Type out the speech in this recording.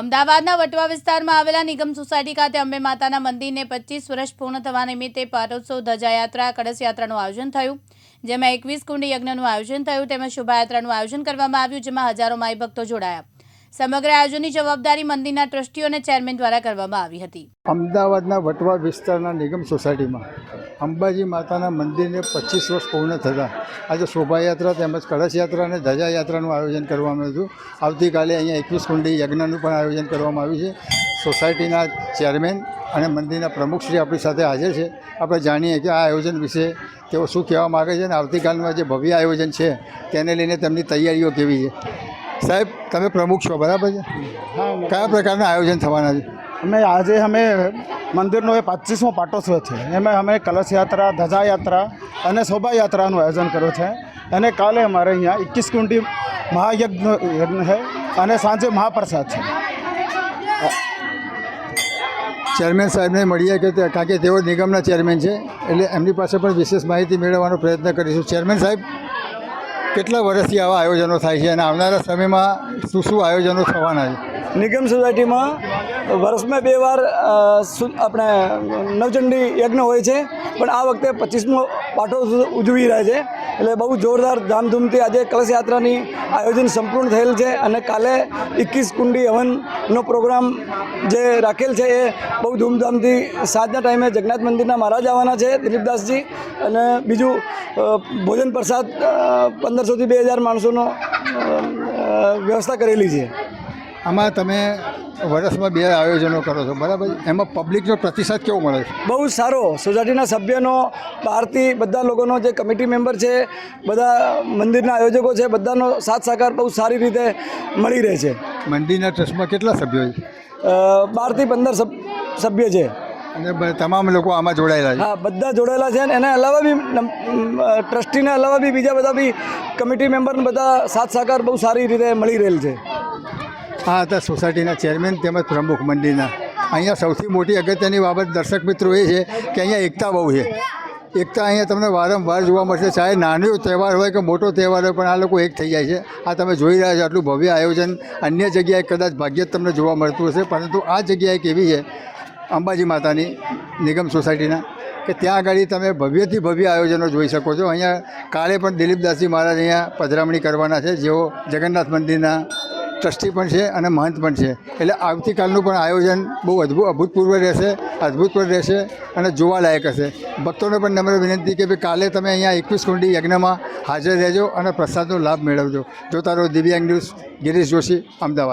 અમદાવાદના વટવા વિસ્તારમાં આવેલા નિગમ સોસાયટી ખાતે અંબે માતાના મંદિરને પચીસ વર્ષ પૂર્ણ થવા નિમિત્તે પાટોત્સવ ધજાયાત્રા કળશ યાત્રાનું આયોજન થયું, જેમાં એકવીસ કુંડી યજ્ઞનું આયોજન થયું, તેમજ શોભાયાત્રાનું આયોજન કરવામાં આવ્યું, જેમાં હજારો માઈ ભક્તો જોડાયા. સમગ્ર આયોજનની જવાબદારી મંદિરના ટ્રસ્ટીઓ અને ચેરમેન દ્વારા કરવામાં આવી હતી. અમદાવાદના વટવા વિસ્તારના નિગમ સોસાયટીમાં અંબાજી માતાના મંદિરને પચીસ વર્ષ પૂર્ણ થતાં આજે શોભાયાત્રા તેમજ કળશ યાત્રા અને ધજા યાત્રાનું આયોજન કરવામાં આવ્યું. હતું આવતીકાલે અહીંયા એકવીસ કુંડી યજ્ઞનું પણ આયોજન કરવામાં આવ્યું છે. સોસાયટીના ચેરમેન અને મંદિરના પ્રમુખશ્રી આપણી સાથે હાજર છે. આપણે જાણીએ કે આ આયોજન વિશે તેઓ શું કહેવા માગે છે અને આવતીકાલનું જે ભવ્ય આયોજન છે, તેને લઈને તેમની તૈયારીઓ કેવી છે? સાહેબ તમે પ્રમુખ છો બરાબર છે? કયા પ્રકારના આયોજન થવાના છે? અમે આજે અમે મંદિરનો એ પચીસમો પાટોત્સવ છે. એમાં અમે કલશ યાત્રા ધજા યાત્રા અને શોભાયાત્રાનું આયોજન કર્યું છે. અને કાલે અમારે અહીંયા એકવીસ કુંડી મહાયજ્ઞ યજ્ઞ છે અને સાંજે મહાપ્રસાદ છે. ચેરમેન સાહેબને મળીએ કે કારણ કે તેઓ નિગમના ચેરમેન છે એટલે એમની પાસે પણ વિશેષ માહિતી મેળવવાનો પ્રયત્ન કરીશું. ચેરમેન સાહેબ કેટલા વર્ષથી આવા આયોજનો થાય છે અને આવનારા સમયમાં શું શું આયોજનો થવાના છે? નિગમ સોસાયટીમાં વર્ષમાં બે વાર આપણે નવચંડી યજ્ઞ હોય છે, પણ આ વખતે પચીસમો પાઠો ઉજવી રહ્યા છે. એટલે બહુ જોરદાર ધામધૂમથી આજે કલશ યાત્રાની આયોજન સંપૂર્ણ થયેલ છે અને કાલે એકવીસ કુંડી હવનનો પ્રોગ્રામ જે રાખેલ છે એ બહુ ધૂમધામથી સાંજના ટાઈમે જગન્નાથ મંદિરના મહારાજ આવવાના છે દિલીપદાસજી અને બીજું ભોજન પ્રસાદ પંદરસોથી બે હજાર માણસોનો વ્યવસ્થા કરેલી છે. આમાં તમે વર્ષમાં બે આયોજનો કરો છો બરાબર? એમાં પબ્લિકનો પ્રતિસાદ કેવો મળે છે? બહુ સારો. સોસાયટીના સભ્યનો બહારથી બધા લોકોનો જે કમિટી મેમ્બર છે બધા મંદિરના આયોજકો છે બધાનો સાથ સહકાર બહુ સારી રીતે મળી રહે છે. મંદિરના ટ્રસ્ટમાં કેટલા સભ્યો છે? બારથી પંદર સભ- સભ્ય છે. અને તમામ લોકો આમાં જોડાયેલા છે? હા બધા જોડાયેલા છે અને એના અલાવા બી ટ્રસ્ટીના અલાવા બી બીજા બધા બી કમિટી મેમ્બરને બધા સાથ સહકાર બહુ સારી રીતે મળી રહેલ છે. આ હતા સોસાયટીના ચેરમેન તેમજ પ્રમુખ મંદિરના અહીંયા સૌથી મોટી અગત્યની બાબત દર્શક મિત્રો એ છે કે અહીંયા એકતા બહુ છે. એકતા અહીંયા તમને વારંવાર જોવા મળશે. ચાહે નાનો તહેવાર હોય કે મોટો તહેવાર હોય પણ આ લોકો એક થઈ જાય છે. આ તમે જોઈ રહ્યા છો આટલું ભવ્ય આયોજન. અન્ય જગ્યાએ કદાચ ભાગ્યે જ તમને જોવા મળતું હશે. પરંતુ આ જગ્યાએ કેવી છે, અંબાજી માતાની નિગમ સોસાયટીના, કે ત્યાં આગળ તમે ભવ્યથી ભવ્ય આયોજનો જોઈ શકો છો. અહીંયા કાલે પણ દિલીપદાસજી મહારાજ અહીંયા પધરામણી કરવાના છે. જેઓ જગન્નાથ મંદિરના ટ્રસ્ટી પણ છે અને મહંત પણ છે. એટલે આવતીકાલનું પણ આયોજન બહુ અદભુત અભૂતપૂર્વ રહેશે, અદ્ભુતપૂર્વ રહેશે અને જોવાલાયક હશે. ભક્તોને પણ નમ્ર વિનંતી કે ભાઈ કાલે તમે અહીંયા એકવીસ કુંડી યજ્ઞમાં હાજર રહેજો અને પ્રસાદનો લાભ મેળવજો. જોતા રહો દિવ્યાંગ ન્યૂઝ, ગિરીશ જોશી, અમદાવાદ.